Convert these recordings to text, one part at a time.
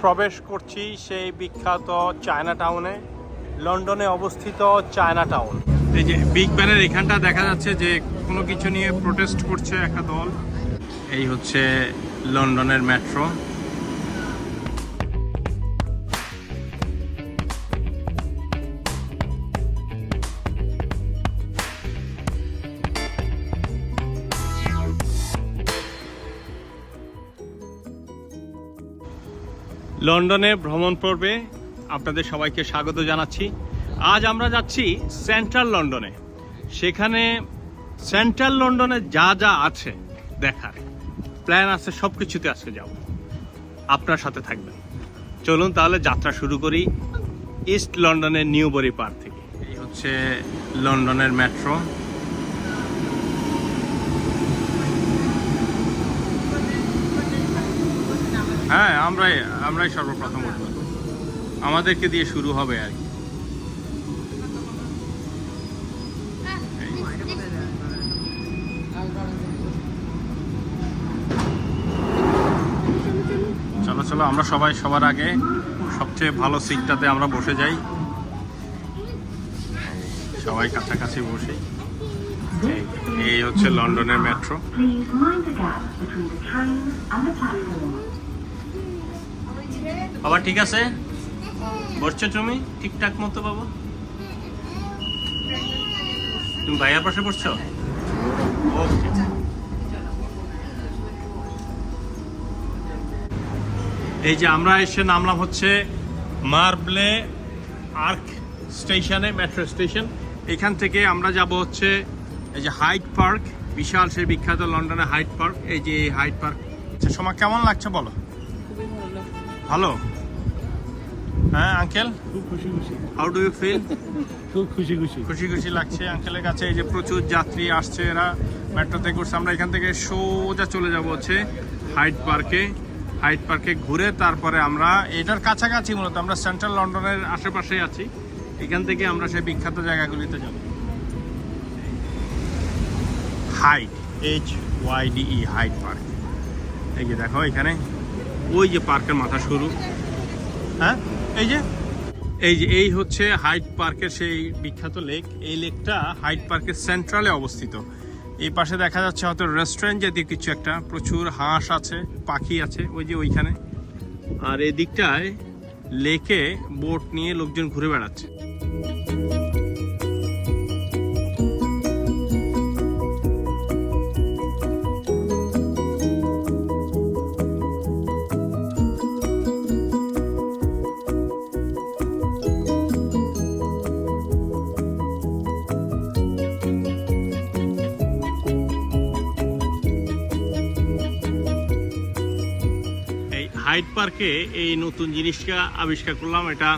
প্রবেশ করছি সেই বিখ্যাত চায়না টাউনে, লন্ডনে অবস্থিত চায়না টাউন। এই যে বিগ ব্যানের এখানটা দেখা যাচ্ছে যে কোনো কিছু নিয়ে প্রোটেস্ট করছে একটা দল। এই হচ্ছে লন্ডনের মেট্রো লন্ডনে ভ্রমণ পর্বে আপনাদের সবাইকে স্বাগত জানাচ্ছি। আজ আমরা যাচ্ছি সেন্ট্রাল লন্ডনে। সেখানে সেন্ট্রাল লন্ডনে যা যা আছে দেখার, প্ল্যান আছে সব কিছুতে আজকে যাব। আপনার সাথে থাকবেন। চলুন তাহলে যাত্রা শুরু করি ইস্ট লন্ডনের নিউবরি পার্ক থেকে। এই হচ্ছে লন্ডনের মেট্রো। হ্যাঁ আমরাই আমরাই সর্বপ্রথম উঠব। আমাদেরকে দিয়ে শুরু হবে আর কি। চলো চলো, আমরা সবাই সবার আগে সবচেয়ে ভালো সিটটাতে আমরা বসে যাই। সবাই কাছাকাছি বসে। এই- এই হচ্ছে লন্ডনের মেট্রো। বাবা ঠিক আছে? বসছো তুমি? ঠিকঠাক মতো বাবা? তুমি ভাইয়ার পাশে বসছো? ওকে। এই যে আমরা এসে নামলাম হচ্ছে মার্বলে আর্ক স্টেশনে মেট্রো স্টেশন। এখান থেকে আমরা যাব হচ্ছে এই যে হাইট পার্ক বিশাল সেই বিখ্যাত লন্ডনের হাইট পার্ক। এই যে হাইট পার্ক। আচ্ছা সময় কেমন লাগছে বলো? ভালো? হ্যাঁ আঙ্কেল? খুব খুশি খুশি। হাউ ডু ইউ ফিল খুব খুশি খুশি। খুশি খুশি লাগছে আঙ্কেলের কাছে। এই যে প্রচুর যাত্রী আসছে এরা মেট্রোতে করছে আমরা এখান থেকে সোজা চলে যাব হচ্ছে হাইট পার্কে হাইট পার্কে ঘুরে তারপরে আমরা এটার কাছাকাছি মূলত আমরা সেন্ট্রাল লন্ডনের আশেপাশে আছি। এখান থেকে আমরা সেই বিখ্যাত জায়গাগুলিতে যাব। Hyde H Y D E Hyde Park এই যে দেখো এখানে। ওই যে পার্কের মাথা শুরু। হ্যাঁ? এই যে এই যে, এই হচ্ছে হাইট পার্কের সেই বিখ্যাত লেক এই লেকটা হাইট পার্কের সেন্ট্রালে অবস্থিত। এই পাশে দেখা যাচ্ছে হয়তো রেস্টুরেন্ট জাতীয় কিছু একটা। প্রচুর হাঁস আছে, পাখি আছে, ওই যে ওইখানে। আর এদিকটায় দিকটায় লেকে বোট নিয়ে লোকজন ঘুরে বেড়াচ্ছে। হাইট পার্কে এই নতুন জিনিসটা আবিষ্কার করলাম। এটা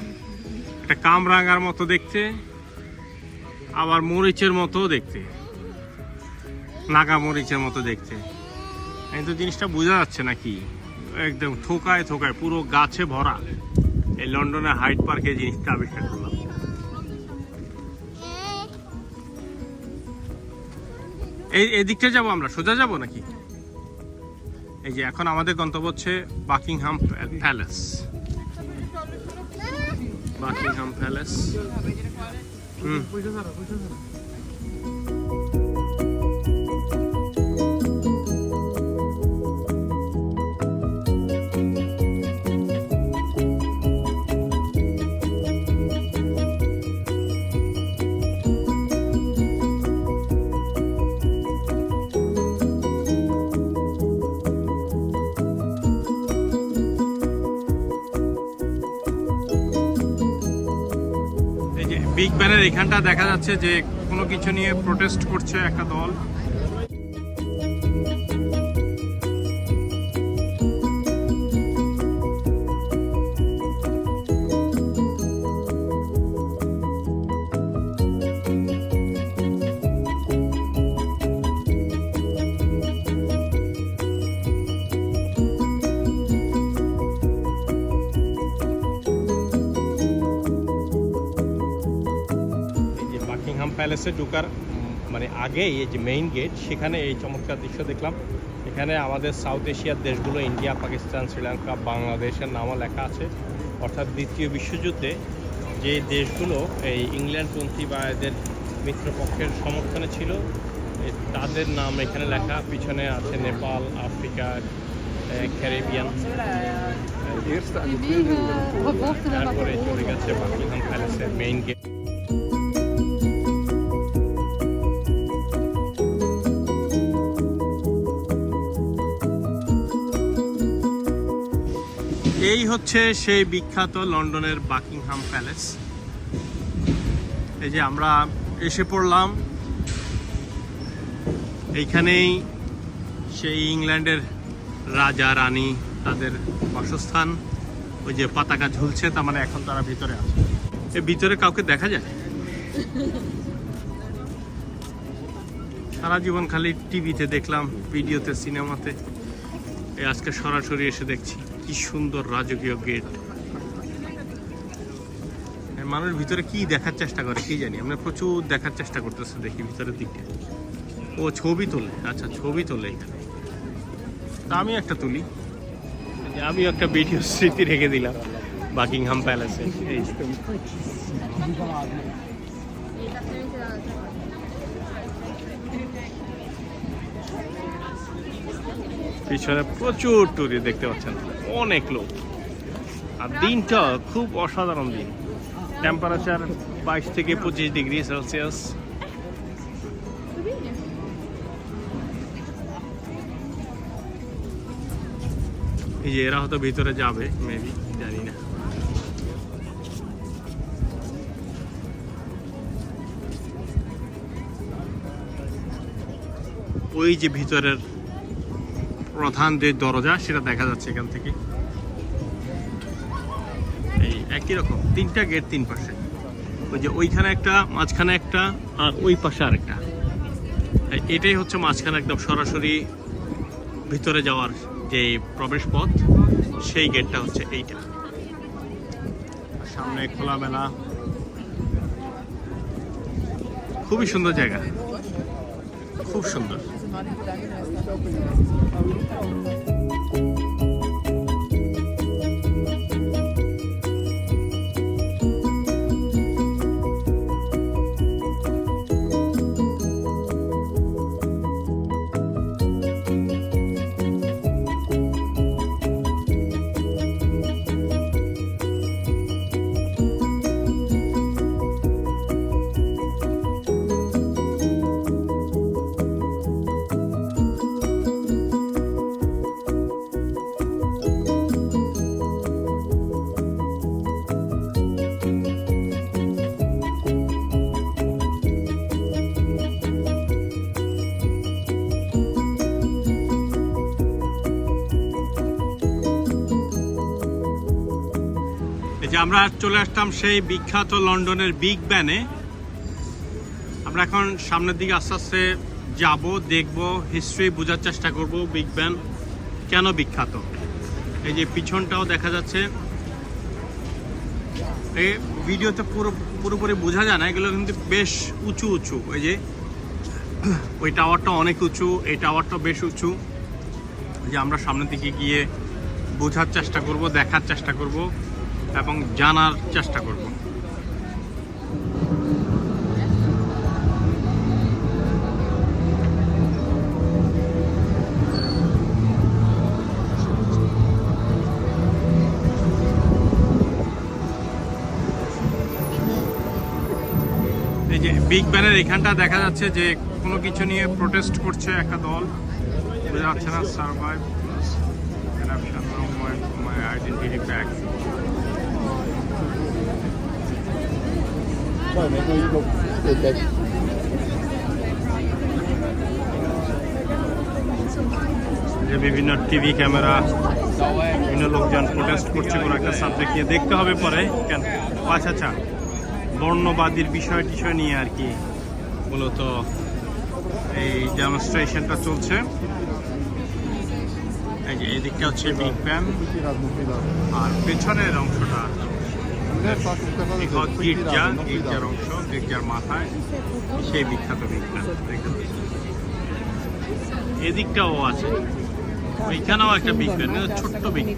একটা কামরাঙার মতো দেখতে, আবার মরিচের মতো দেখতে নাগা মরিচের মতো দেখতে। কিন্তু জিনিসটা বোঝা যাচ্ছে না কি একদম থোকায় থোকায়, পুরো গাছে ভরা। এই লন্ডনের হাইট পার্কে জিনিসটা আবিষ্কার করলাম। এই এই দিকটা যাব আমরা? সোজা যাব নাকি? এই যে এখন আমাদের গন্তব্য হচ্ছে বাকিংহাম প্যালেস বাকিংহাম প্যালেস হুম। বিগ ব্যানের এখানটা দেখা যাচ্ছে যে কোনো কিছু নিয়ে প্রোটেস্ট করছে একটা দল। প্যালেসে ঢোকার মানে আগেই এই যে মেইন গেট সেখানে এই চমৎকার দৃশ্য দেখলাম। এখানে আমাদের সাউথ এশিয়ার দেশগুলো ইন্ডিয়া পাকিস্তান শ্রীলঙ্কা বাংলাদেশের নামও লেখা আছে। অর্থাৎ দ্বিতীয় বিশ্বযুদ্ধে যে দেশগুলো এই ইংল্যান্ডপন্থী বা এদের মিত্রপক্ষের সমর্থনে ছিল তাদের নাম এখানে লেখা। পিছনে আছে নেপাল আফ্রিকা ক্যারিবিয়ান। Hebben তারপরে চলে গেছে বাকিংহাম প্যালেসের মেইন গেট এই হচ্ছে সেই বিখ্যাত লন্ডনের বাকিংহাম প্যালেস। এই যে আমরা এসে পড়লাম। এইখানেই সেই ইংল্যান্ডের রাজা, রানী, তাদের বাসস্থান। ওই যে পতাকা ঝুলছে, তার মানে এখন তারা ভিতরে আছে। এর ভিতরে কাউকে দেখা যায়? সারা জীবন খালি টিভিতে দেখলাম, ভিডিওতে, সিনেমাতে। আজকে সরাসরি এসে দেখছি। কি সুন্দর রাজকীয় গেট মানুষ ভিতরে কি দেখার চেষ্টা করে, কি জানি। আমরা প্রচুর দেখার চেষ্টা করতেছে দেখি ভিতরের দিকটা ও, ছবি তোলে। আচ্ছা ছবি তোলে এখানে। তা আমি একটা তুলি। আমিও একটা ভিডিও স্মৃতি রেখে দিলাম বাকিংহাম প্যালেসে। এই। পিছনে প্রচুর টুরি দেখতে পাচ্ছেন। অনেক লোক। আর দিনটা খুব অসাধারণ দিন। টেম্পারেচার বাইশ থেকে পঁচিশ ডিগ্রি সেলসিয়াস। এই যে এরা হয়তো ভিতরে যাবে মেবি জানি না। ওই যে ভিতরের প্রধান যে দরজা, সেটা দেখা যাচ্ছে এখান থেকে। এই একই রকম, তিনটা গেট তিন পাশে। ওই যে ওইখানে একটা, মাঝখানে একটা, আর ওই পাশে আরেকটা। এটাই হচ্ছে মাঝখানে একদম সরাসরি ভিতরে যাওয়ার যে প্রবেশ পথ, সেই গেটটা হচ্ছে এইটা। সামনে খোলামেলা। খুবই সুন্দর জায়গা। খুব সুন্দর। এই যে আমরা চলে আসতাম সেই বিখ্যাত লন্ডনের বিগ ব্যানে। আমরা এখন সামনের দিকে আস্তে আস্তে যাব, দেখব হিস্ট্রি বোঝার চেষ্টা করব বিগ ব্যান কেন বিখ্যাত। এই যে পিছনটাও দেখা যাচ্ছে। এই ভিডিওতে পুরো পুরোপুরি বোঝা যায় না, এগুলো কিন্তু বেশ উঁচু উঁচু। ওই যে, ওই টাওয়ারটা অনেক উঁচু, এই টাওয়ারটা বেশ উঁচু। যে আমরা সামনের দিকে গিয়ে বোঝার চেষ্টা করব, দেখার চেষ্টা করব। এবং জানার চেষ্টা করব। এই যে বিগ ব্যানের এখানটা দেখা যাচ্ছে যে কোনো কিছু নিয়ে প্রোটেস্ট করছে একটা দল। বোঝা যাচ্ছে না সার্ভাইভ আইডেন্টিটি ব্যাগ যে বিভিন্ন টিভি ক্যামেরা, বিভিন্ন লোকজন প্রোটেস্ট করছে কোনো একটা সাবজেক্ট নিয়ে। দেখতে হবে পরে, কেন? আচ্ছা আচ্ছা বর্ণবাদীর বিষয় টিষয় নিয়ে আর কি মূলত এই ডেমনস্ট্রেশনটা চলছে। এই এদিকটা হচ্ছে বিগ ব্যান আর পেছনের অংশটা গির্জা গির্জার অংশ গির্জার মাথায় সেই বিখ্যাত পাচ্ছেন। এদিকটাও আছে ওইখানেও একটা বিজ্ঞান ছোট্ট বিগ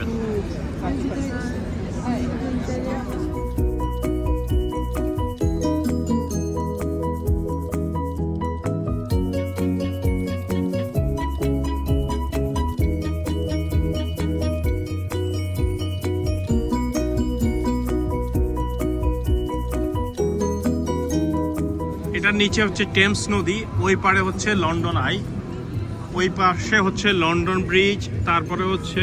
নিচে হচ্ছে টেমস নদী, ওই পারে হচ্ছে লন্ডন আই, ওই পাশে হচ্ছে লন্ডন ব্রিজ, তারপরে হচ্ছে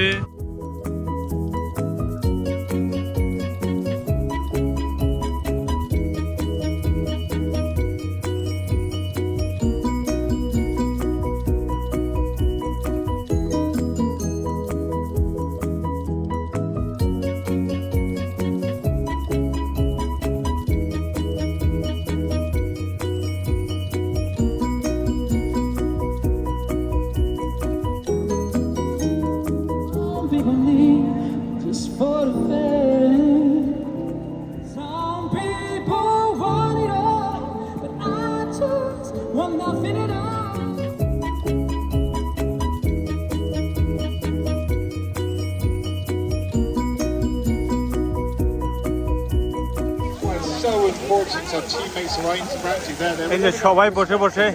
এই যে সবাই বসে বসে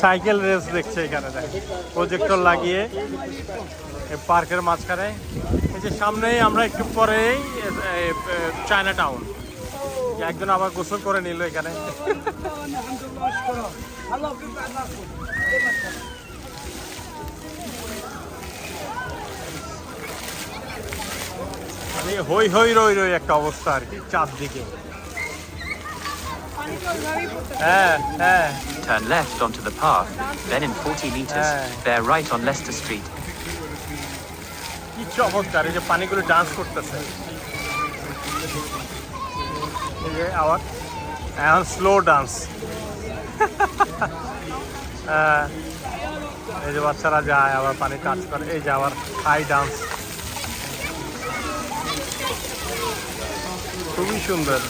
সাইকেল রেস দেখছে এখানে প্রজেক্টর লাগিয়ে এই পার্কের মাঝখানে। এই যে সামনেই আমরা একটু পরেই চায়না টাউন একজন আবার গোসল করে নিল এখানে। হই হই রই রই একটা অবস্থা আর কি চারদিকে। Turn left onto the path, then in 40 meters, Aye. bear right on Leicester Street. কি চমৎকার এই যে পানিগুলো ডান্স করতেছে। এই যে আবার এখন স্লো ডান্স এই যে বাচ্চারা যায় আবার পানি টাচ করে। এই যে আবার হাই ডান্স খুবই সুন্দর।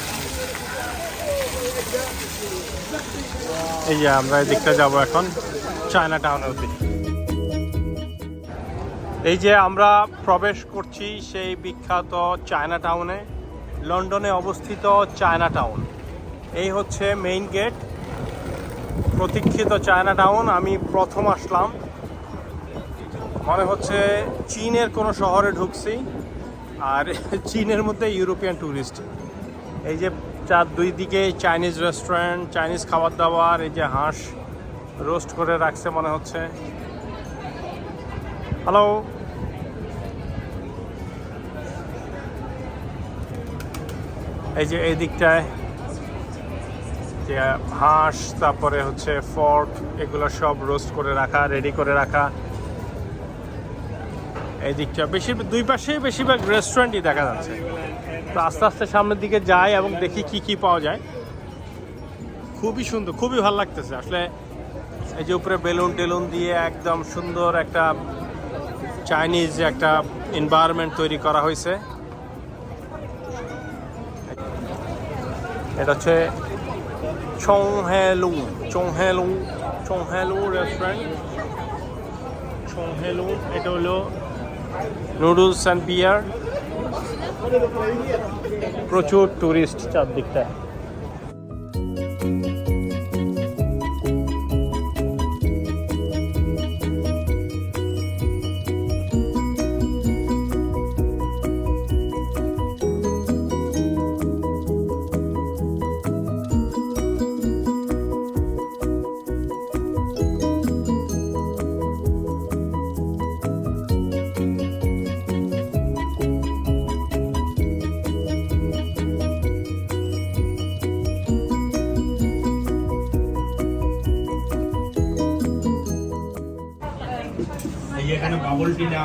এই যে আমরা এই দিকটা যাব এখন চায়না টাউনের দিকে এই যে আমরা প্রবেশ করছি সেই বিখ্যাত চায়না টাউনে লন্ডনে অবস্থিত চায়না টাউন এই হচ্ছে মেইন গেট প্রতীক্ষিত চায়না টাউন আমি প্রথম আসলাম। মনে হচ্ছে চীনের কোনো শহরে ঢুকছি, আর চীনের মধ্যে ইউরোপিয়ান ট্যুরিস্ট এই যে চার দুই দিকে চাইনিজ রেস্টুরেন্ট চাইনিজ খাবার দাবার এই যে হাঁস রোস্ট করে রাখছে মনে হচ্ছে। হ্যালো এই যে এই দিকটায় যে হাঁস, তারপরে হচ্ছে ফর্ক এগুলো সব রোস্ট করে রাখা রেডি করে রাখা। এই দিকটা বেশি দুই পাশেই বেশিরভাগ রেস্টুরেন্টই দেখা যাচ্ছে। তো আস্তে আস্তে সামনের দিকে যাই এবং দেখি কি কি পাওয়া যায়। খুবই সুন্দর, খুবই ভালো লাগতেছে। আসলে এই যে উপরে বেলুন টেলুন দিয়ে একদম সুন্দর একটা চাইনিজ একটা এনভায়রনমেন্ট তৈরি করা হয়েছে। এটা হচ্ছে চংহেলু চংহেলু চংহেলু রেস্টুরেন্ট চংহেলু এটা হলো নুডলস অ্যান্ড বিয়ার প্রচুর টুরিস্ট চারদিকটায়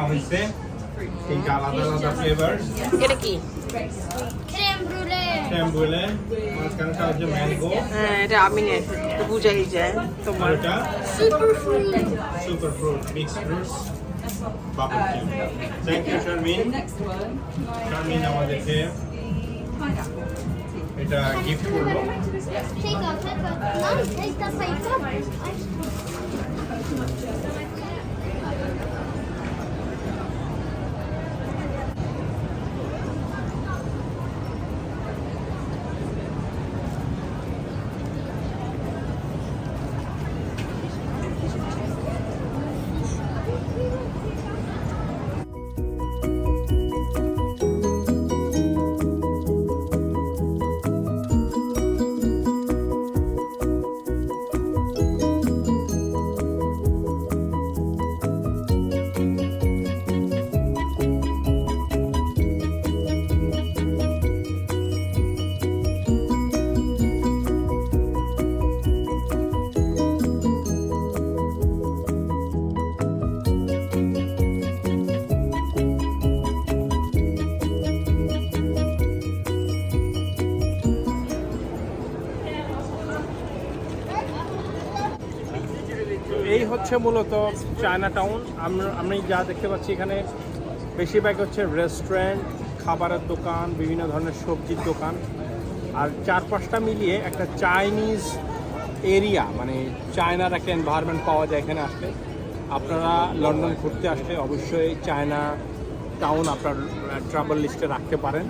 হয়েছে। তিনটা আলাদা আলাদা ফ্লেভার এটা কি? ক্রেম ব্রুলে ট্যাম্বুলে মাঝখানটা হচ্ছে ম্যাঙ্গো হ্যাঁ এটা আমি নে একটু বুঝাই যায় তোমার। এটা super fruit super fruit mix fruits bubble tea thank you Sharmin Sharmin আমাদেরকে এটা গিফট করল। Take out, হচ্ছে মূলত চায়না টাউন আমি যা দেখতে পাচ্ছি এখানে বেশিরভাগ হচ্ছে রেস্টুরেন্ট খাবারের দোকান, বিভিন্ন ধরনের সবজির দোকান। আর চার পাঁচটা মিলিয়ে একটা চাইনিজ এরিয়া মানে চায়নার একটা এনভায়রনমেন্ট পাওয়া যায় এখানে আসলে। আপনারা লন্ডন ঘুরতে আসলে অবশ্যই চায়না টাউন আপনার ট্রাভেল লিস্টে রাখতে পারেন।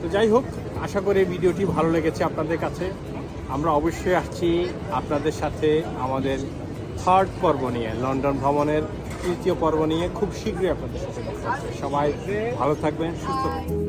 তো যাই হোক, আশা করি ভিডিওটি ভালো লেগেছে আপনাদের কাছে। আমরা অবশ্যই আসছি আপনাদের সাথে আমাদের থার্ড পর্ব নিয়ে, লন্ডন ভ্রমণের তৃতীয় পর্ব নিয়ে খুব শীঘ্রই আপনাদের সাথে সবাই ভালো থাকবেন, সুস্থ থাকবেন।